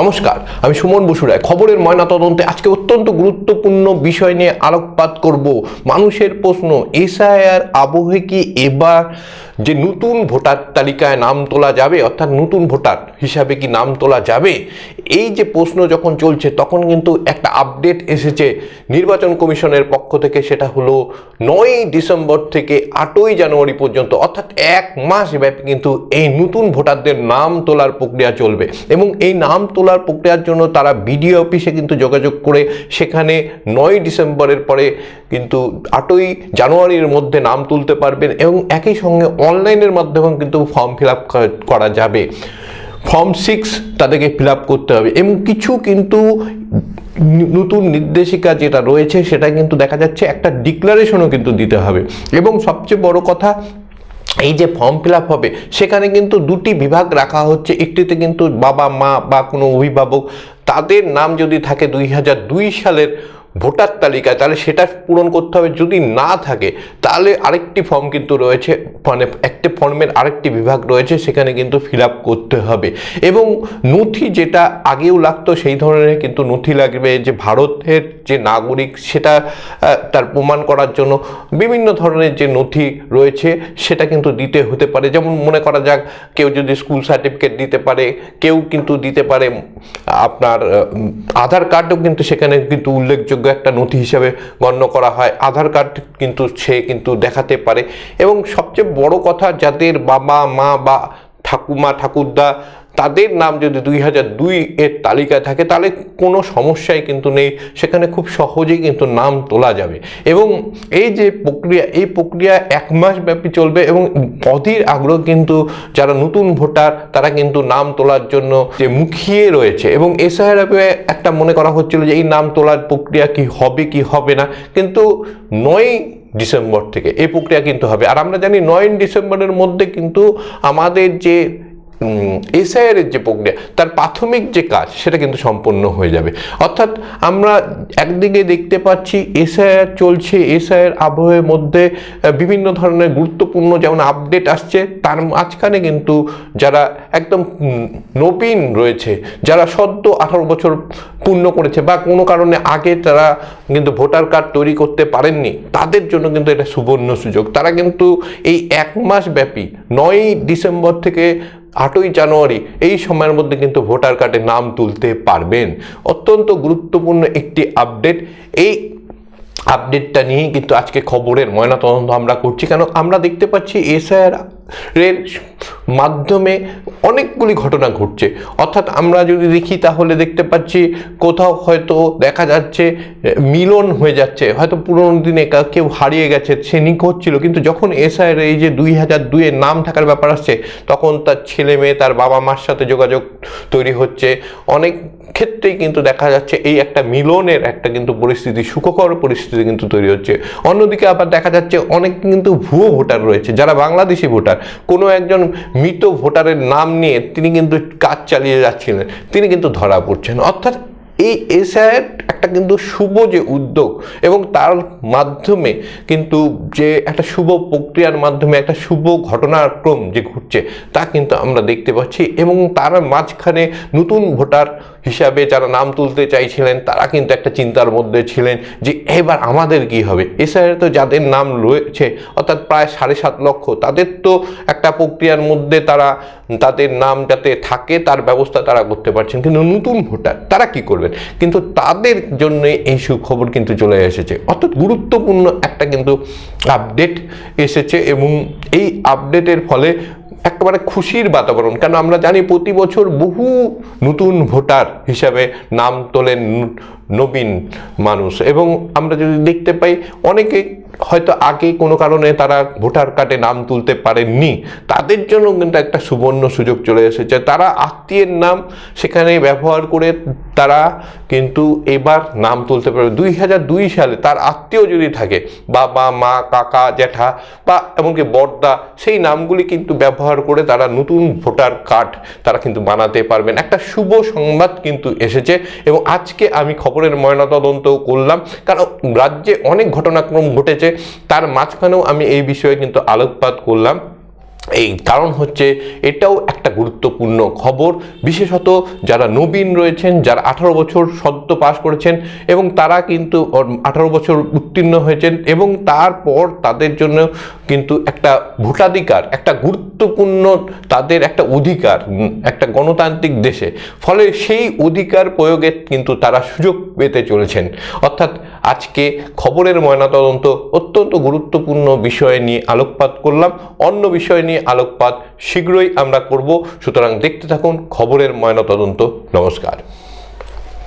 নমস্কার, আমি সুমন বসু রায়। খবরের ময়নাতদন্তে আজকে অত্যন্ত গুরুত্বপূর্ণ বিষয় নিয়ে আলোকপাত করব মানুষের প্রশ্ন, এসআইআর আবহে কি এবার যে নতুন ভোটার তালিকায় নাম তোলা যাবে, অর্থাৎ নতুন ভোটার হিসাবে কি নাম তোলা যাবে, এই যে প্রশ্ন যখন চলছে, তখন কিন্তু একটা আপডেট এসেছে নির্বাচন কমিশনের পক্ষ থেকে, সেটা হলো নয়ই ডিসেম্বর থেকে আটই জানুয়ারি পর্যন্ত, অর্থাৎ এক মাস ব্যাপী কিন্তু এই নতুন ভোটারদের নাম তোলার প্রক্রিয়া চলবে। এবং এই নাম তোলার প্রক্রিয়ার জন্য তারা বিডিও অফিসে কিন্তু যোগাযোগ করে সেখানে নয় ডিসেম্বরের পরে কিন্তু আটই জানুয়ারির মধ্যে নাম তুলতে পারবেন এবং একই সঙ্গে অনলাইনের মাধ্যমেও কিন্তু ফর্ম ফিল করা যাবে। ফর্ম সিক্স তাদেরকে ফিল করতে হবে এবং কিছু কিন্তু নতুন নির্দেশিকা যেটা রয়েছে সেটা কিন্তু দেখা যাচ্ছে একটা ডিক্লারেশনও কিন্তু দিতে হবে। এবং সবচেয়ে বড় কথা এই যে ফর্ম ফিল হবে, সেখানে কিন্তু দুটি বিভাগ রাখা হচ্ছে। একটিতে কিন্তু বাবা, মা বা কোনো অভিভাবক, তাদের নাম যদি থাকে দুই হাজার দুই সালের ভোটার তালিকায়, তাহলে সেটা পূরণ করতে হবে। যদি না থাকে, তাহলে আরেকটি ফর্ম কিন্তু রয়েছে মানে একটি ফর্মের আরেকটি বিভাগ রয়েছে, সেখানে কিন্তু ফিল করতে হবে। এবং নথি যেটা আগেও লাগতো, সেই ধরনের কিন্তু নথি লাগবে যে ভারতের যে নাগরিক, সেটা তার প্রমাণ করার জন্য বিভিন্ন ধরনের যে নথি রয়েছে, সেটা কিন্তু দিতে হতে পারে। যেমন মনে করা যাক, কেউ যদি স্কুল সার্টিফিকেট দিতে পারে, কেউ কিন্তু দিতে পারে, আপনার আধার কার্ডও কিন্তু সেখানে কিন্তু উল্লেখযোগ্য একটা নথি হিসাবে গণ্য করা হয়। আধার কার্ড কিন্তু সে কিন্তু দেখাতে পারে। এবং সবচেয়ে বড় কথা, যাদের বাবা, মা বা ঠাকুমা, ঠাকুরদা তাদের নাম যদি দুই হাজার দুই এর তালিকায় থাকে, তাহলে কোনো সমস্যাই কিন্তু নেই। সেখানে খুব সহজেই কিন্তু নাম তোলা যাবে। এবং এই যে প্রক্রিয়া, এই প্রক্রিয়া এক মাস ব্যাপী চলবে এবং অধীর আগ্রহ কিন্তু যারা নতুন ভোটার, তারা কিন্তু নাম তোলার জন্য যে মুখিয়ে রয়েছে। এবং এসআইআর একটা মনে করা হচ্ছিল যে এই নাম তোলার প্রক্রিয়া কি হবে কি হবে না। কিন্তু নয় ডিসেম্বর থেকে এই প্রক্রিয়া কিন্তু হবে। আর আমরা জানি নয় ডিসেম্বরের মধ্যে কিন্তু আমাদের যে এসআইআর যে প্রক্রিয়া, তার প্রাথমিক যে কাজ, সেটা কিন্তু সম্পন্ন হয়ে যাবে। অর্থাৎ আমরা একদিকে দেখতে পাচ্ছি এসআইআর চলছে, এসআইআর আবহের মধ্যে বিভিন্ন ধরনের গুরুত্বপূর্ণ যেমন আপডেট আসছে, তার মাঝখানে কিন্তু যারা একদম নবীন রয়েছে, যারা সদ্য আঠারো বছর পূর্ণ করেছে বা কোনো কারণে আগে তারা কিন্তু ভোটার কার্ড তৈরি করতে পারেননি, তাদের জন্য কিন্তু এটা সুবর্ণ সুযোগ। তারা কিন্তু এই এক মাস ব্যাপী, নয়ই ডিসেম্বর থেকে আটই জানুয়ারি, এই সময়ের মধ্যে কিন্তু ভোটার কার্ডে নাম তুলতে পারবেন। অত্যন্ত গুরুত্বপূর্ণ একটি আপডেট। এই আপডেটটা নিয়েই কিন্তু আজকে খবরের ময়নাতদন্ত আমরা করছি। কেন? আমরা দেখতে পাচ্ছি এসআইআর এর মাধ্যমে অনেকগুলি ঘটনা ঘটছে। অর্থাৎ আমরা যদি দেখি তাহলে দেখতে পাচ্ছি কোথাও হয়তো দেখা যাচ্ছে, মিলন হয়ে যাচ্ছে। হয়তো পুরোনো দিনে কেউ হারিয়ে গেছে, সে নিখোঁজ ছিল। কিন্তু যখন এসআইয়ের এই যে দুই হাজার দুইয়ের নাম থাকার ব্যাপার আসছে, তখন তার ছেলে মেয়ে, তার বাবা মার সাথে যোগাযোগ তৈরি হচ্ছে। অনেক ক্ষেত্রেই কিন্তু দেখা যাচ্ছে এই একটা মিলনের একটা কিন্তু পরিস্থিতি, সুখকর পরিস্থিতি কিন্তু তৈরি হচ্ছে। অন্যদিকে আবার দেখা যাচ্ছে অনেক কিন্তু ভুয়ো ভোটার রয়েছে, যারা বাংলাদেশি ভোটার। কোনো একজন মৃত ভোটারের নাম নিয়ে তিনি কিন্তু কাজ চালিয়ে যাচ্ছিলেন, তিনি কিন্তু ধরা পড়ছেন। অর্থাৎ এই এসআইয়ের একটা কিন্তু শুভ যে উদ্যোগ এবং তার মাধ্যমে কিন্তু যে একটা শুভ প্রক্রিয়ার মাধ্যমে একটা শুভ ঘটনাক্রম যে ঘটছে, তা কিন্তু আমরা দেখতে পাচ্ছি এবং তার মাঝখানে নতুন ভোটার হিসাবে যারা নাম তুলতে চাইছিলেন, তারা কিন্তু একটা চিন্তার মধ্যে ছিলেন যে এবার আমাদের কি হবে? এসআইয়ের তো যাদের নাম রয়েছে, অর্থাৎ প্রায় সাড়ে সাত লক্ষ, তাদের তো একটা প্রক্রিয়ার মধ্যে তারা, তাদের নাম যাতে থাকে, তার ব্যবস্থা তারা করতে পারছেন। কিন্তু নতুন ভোটার, তারা কি করবেন? কিন্তু তাদের জন্য এই সুখবর কিন্তু চলে এসেছে। অর্থাৎ গুরুত্বপূর্ণ একটা কিন্তু আপডেট এসেছে এবং এই আপডেটের ফলে একেবারে খুশির বাতাবরণ। কেন আমরা জানি প্রতি বছর বহু নতুন ভোটার হিসাবে নাম তোলেন নবীন মানুষ। এবং আমরা যদি দেখতে পাই, অনেকে হয়তো আগে কোনো কারণে তারা ভোটার কার্ডে নাম তুলতে পারেননি। তাদের জন্য কিন্তু একটা সুবর্ণ সুযোগ চলে এসেছে। তারা আত্মীয়ের নাম সেখানে ব্যবহার করে তারা কিন্তু এবার নাম তুলতে পারবে। দুই হাজার দুই সালে তার আত্মীয় যদি থাকে, বাবা, মা, কাকা, জ্যাঠা বা এমনকি বড়দা, সেই নামগুলি কিন্তু ব্যবহার করে তারা নতুন ভোটার কার্ড তারা কিন্তু বানাতে পারবেন। একটা শুভ সংবাদ কিন্তু এসেছে। এবং আজকে আমি খবরের ময়নাতদন্ত করলাম। কারণ রাজ্যে অনেক ঘটনাক্রম ঘটেছে। তার মাঝখানেও আমি এই বিষয়ে কিন্তু আলোকপাত করলাম। এই কারণ হচ্ছে এটাও একটা গুরুত্বপূর্ণ খবর। বিশেষত যারা নবীন রয়েছেন, যারা আঠারো বছর সদ্য পাশ করেছেন এবং তারা কিন্তু আঠারো বছর উত্তীর্ণ হয়েছেন এবং তারপর তাদের জন্য কিন্তু একটা ভোটাধিকার, একটা গুরুত্বপূর্ণ তাদের একটা অধিকার একটা গণতান্ত্রিক দেশে। ফলে সেই অধিকার প্রয়োগে কিন্তু তারা সুযোগ পেতে চলেছেন। অর্থাৎ আজকে খবরের ময়নাতদন্ত অত্যন্ত গুরুত্বপূর্ণ বিষয় নিয়ে আলোকপাত করলাম। অন্য বিষয় নিয়ে আলোকপাত শীঘ্রই আমরা করব। সুতরাং দেখতে থাকুন খবরের ময়নাতদন্ত। নমস্কার।